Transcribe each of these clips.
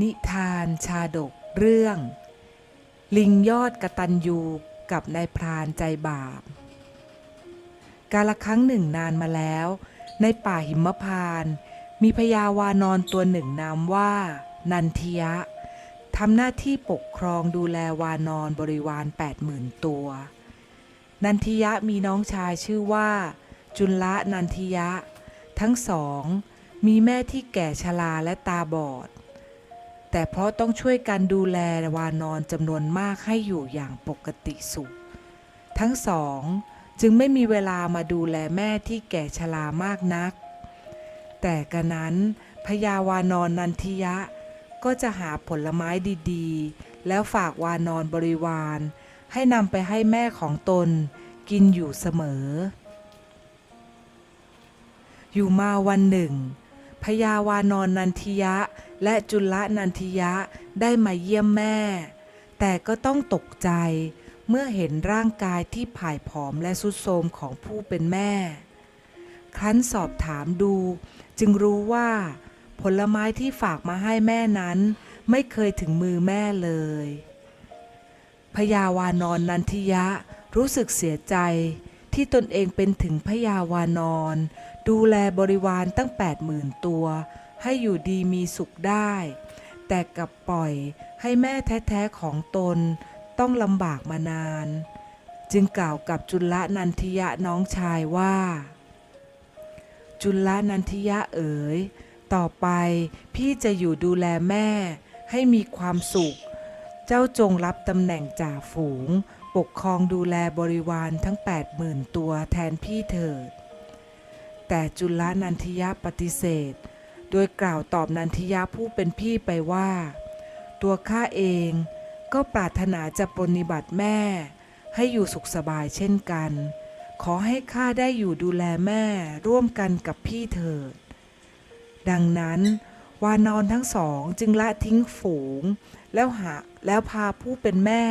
นิทานชาดกเรื่อง ลิงยอดกระตันยูกับนายพรานใจบาป กาละครั้งหนึ่งนานมาแล้ว ในป่าหิมพานต์มีพญาวานอนตัวหนึ่งนามว่า นันทิยะทำหน้าที่ปกครองดูแลวานอนบริวาร 80,000 ตัว นันทิยะมีน้องชายชื่อว่า จุลละนันทิยะ ทั้งสอง มีแม่ที่แก่ชราและตาบอด แต่เพราะต้องช่วยกันดูแลวานอนจำนวนมากให้อยู่อย่างปกติสุข ทั้งสองจึงไม่มีเวลามาดูแลแม่ที่แก่ชรามากนัก แต่กระนั้นพญาวานอนนันทิยะ ก็จะหาผลไม้ดีๆ แล้วฝากวานอนบริวาร ให้นำไปให้แม่ของตนกินอยู่เสมอ อยู่มาวันหนึ่ง พญาวานอนนันทิยะและจุลนันทิยะได้มาเยี่ยมแม่ แต่ก็ต้องตกใจเมื่อเห็นร่างกายที่ผายผอมและสุดโทรมของผู้เป็นแม่ ครั้นสอบถามดู จึงรู้ว่า ผลไม้ที่ฝากมาให้แม่นั้น ไม่เคยถึงมือแม่เลยพญาวานอนนันทิยะรู้สึกเสียใจ ที่ตนเองเป็นถึงพญาวานอนดูแลบริวารตั้ง 80,000 ตัว ให้อยู่ดีมีสุขได้ แต่กลับปล่อยให้แม่แท้ๆของตนต้องลำบากมานาน จึงกล่าวกับจุลนันทิยะน้องชายว่า จุลนันทิยะเอ๋ย ต่อไปพี่จะอยู่ดูแลแม่ให้มีความสุข เจ้าจงรับตำแหน่งจ่าฝูง ปกครองดูแลบริวารทั้ง 80,000 ตัวแทนพี่เถิด แต่จุลนันทิยะปฏิเสธ โดยกล่าวตอบนันทิยะผู้เป็นพี่ไปว่า ตัวข้าเองก็ปรารถนาจะปรนนิบัติแม่ ให้อยู่สุขสบายเช่นกัน ขอให้ข้าได้อยู่ดูแลแม่ร่วมกันกับพี่เถิด ดังนั้นวานอนทั้งสองจึงละทิ้งฝูง แล้วหาแล้วพาผู้เป็นแม่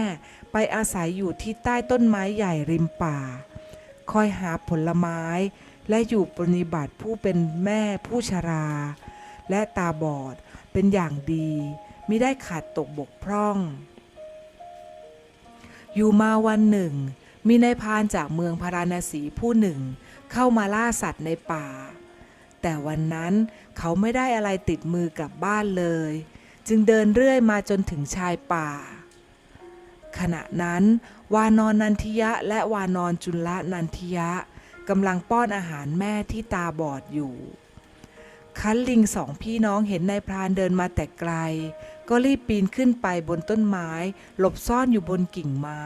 ไปอาศัยอยู่ที่ใต้ต้นไม้ใหญ่ริมป่า คอยหาผลไม้และอยู่ปรนนิบัติผู้เป็นแม่ผู้ชรา และตาบอดเป็นอย่างดีไม่ได้ขาดตกบกพร่อง อยู่มาวันหนึ่ง มีนายพานจากเมืองพาราณสีผู้หนึ่ง เข้ามาล่าสัตว์ในป่า แต่วันนั้นเขาไม่ได้อะไรติดมือกลับบ้านเลย จึงเดินเรื่อยมาจนถึงชายป่า ขณะนั้น วานอนนันทิยะและวานอนจุลนันทิยะกำลังป้อนอาหารแม่ที่ตาบอดอยู่คันลิงสองพี่น้องเห็นนายพรานเดินมาแต่ไกล ก็รีบปีนขึ้นไปบนต้นไม้ หลบซ่อนอยู่บนกิ่งไม้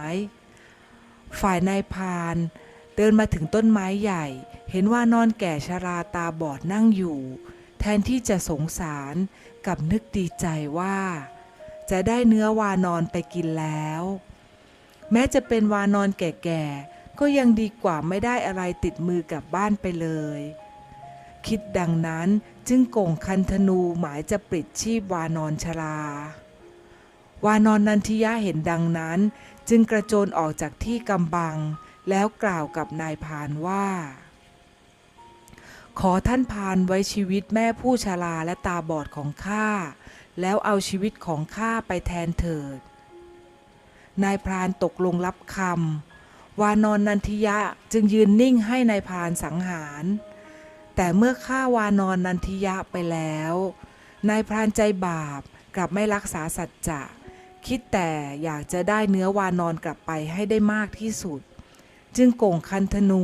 ฝ่ายนายพรานเดินมาถึงต้นไม้ใหญ่ เห็นว่านอนแก่ชราตาบอดนั่งอยู่ แทนที่จะสงสารกับนึกดีใจว่า จะได้เนื้อวานอนไปกินแล้ว แม้จะเป็นวานอนแก่ๆ ก็ยังดีกว่าไม่ได้อะไรติดมือกลับบ้านไปเลย คิดดังนั้นจึงโก่งคันธนูหมายจะปลิดชีพวานอนชราวานอนนันทิยะเห็นดังนั้น จึงกระโจนออกจากที่กำบัง แล้วกล่าวกับนายพานว่า ขอท่านพานไว้ชีวิตแม่ผู้ชราและตาบอดของข้า แล้วเอาชีวิตของข้าไปแทนเถิด นายพรานตกลงรับคำวานอนนันทิยะจึงยืนนิ่งให้นายพรานสังหาร แต่เมื่อฆ่าวานอนนันทิยะไปแล้ว นายพรานใจบาปกลับไม่รักษาสัจจะคิดแต่อยากจะได้เนื้อวานอนกลับไปให้ได้มากที่สุด จึงโก่งคันธนู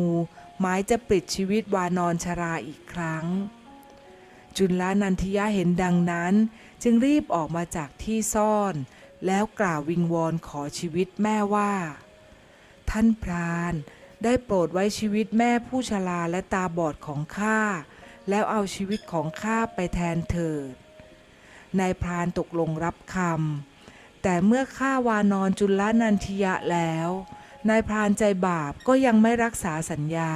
หมายจะปลิดชีวิตวานอนชราอีกครั้ง จุลนันทิยะเห็นดังนั้น จึงรีบออกมาจากที่ซ่อน แล้วกล่าววิงวอนขอชีวิตแม่ว่า ท่านพรานได้โปรดไว้ชีวิตแม่ผู้ชราและตาบอดของข้าแล้วเอาชีวิตของข้าไปแทนเถิดนายพรานตกลงรับคำแต่เมื่อฆ่าวานอนจุลนันทิยะแล้วนายพรานใจบาปก็ยังไม่รักษาสัญญา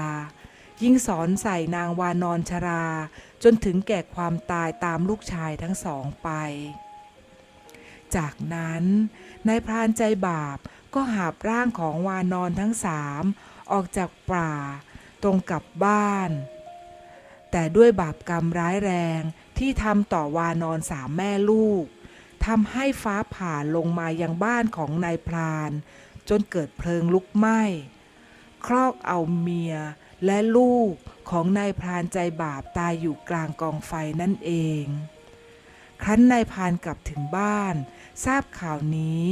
ยิ่งสอนใส่นางวานอนชรา จนถึงแก่ความตายตามลูกชายทั้งสองไป จากนั้นนายพรานใจบาปก็หาบร่างของวานอนทั้งสามออกจากป่า ตรงกลับบ้าน แต่ด้วยบาปกรรมร้ายแรงที่ทำต่อวานอนสามแม่ลูกทำให้ฟ้าผ่าลงมายังบ้านของนายพราน จนเกิดเพลิงลุกไหม้ครอกเอาเมีย และลูกของนายพรานใจบาปตายอยู่กลางกองไฟนั่นเอง ครั้นนายพรานกลับถึงบ้าน ทราบข่าวนี้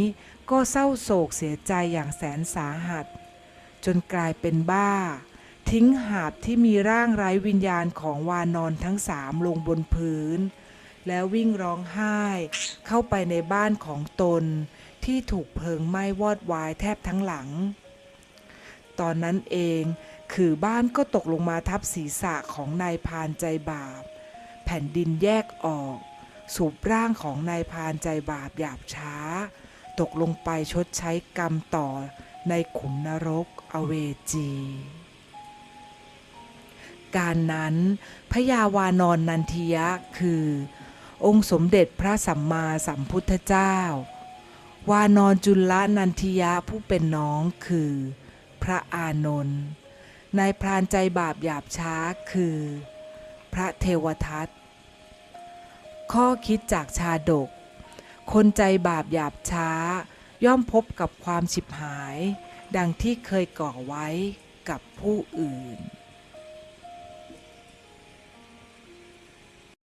ก็เศร้าโศกเสียใจอย่างแสนสาหัส จนกลายเป็นบ้า ทิ้งหาบที่มีร่างไร้วิญญาณของวานอนทั้งสามลงบนพื้น แล้ววิ่งร้องไห้เข้าไปในบ้านของตนที่ถูกเพลิงไหม้วอดวายแทบทั้งหลัง ตอนนั้นเอง คือบ้านก็ตกลงมาทับศีรษะของนายพานใจบาป แผ่นดินแยกออก สูบร่างของนายพานใจบาปหยาบช้า ตกลงไปชดใช้กรรมต่อในขุมนรกอเวจี การนั้นพยาวานอนนันทิยะคือ องค์สมเด็จพระสัมมาสัมพุทธเจ้า วานอนจุลนันทิยะผู้เป็นน้องคือ พระอานนท์ นายพรานใจบาปหยาบช้าคือ พระเทวทัตข้อคิดจากชาดก คนใจบาปหยาบช้า ย่อมพบกับความฉิบหาย ดังที่เคยก่อไว้กับผู้อื่น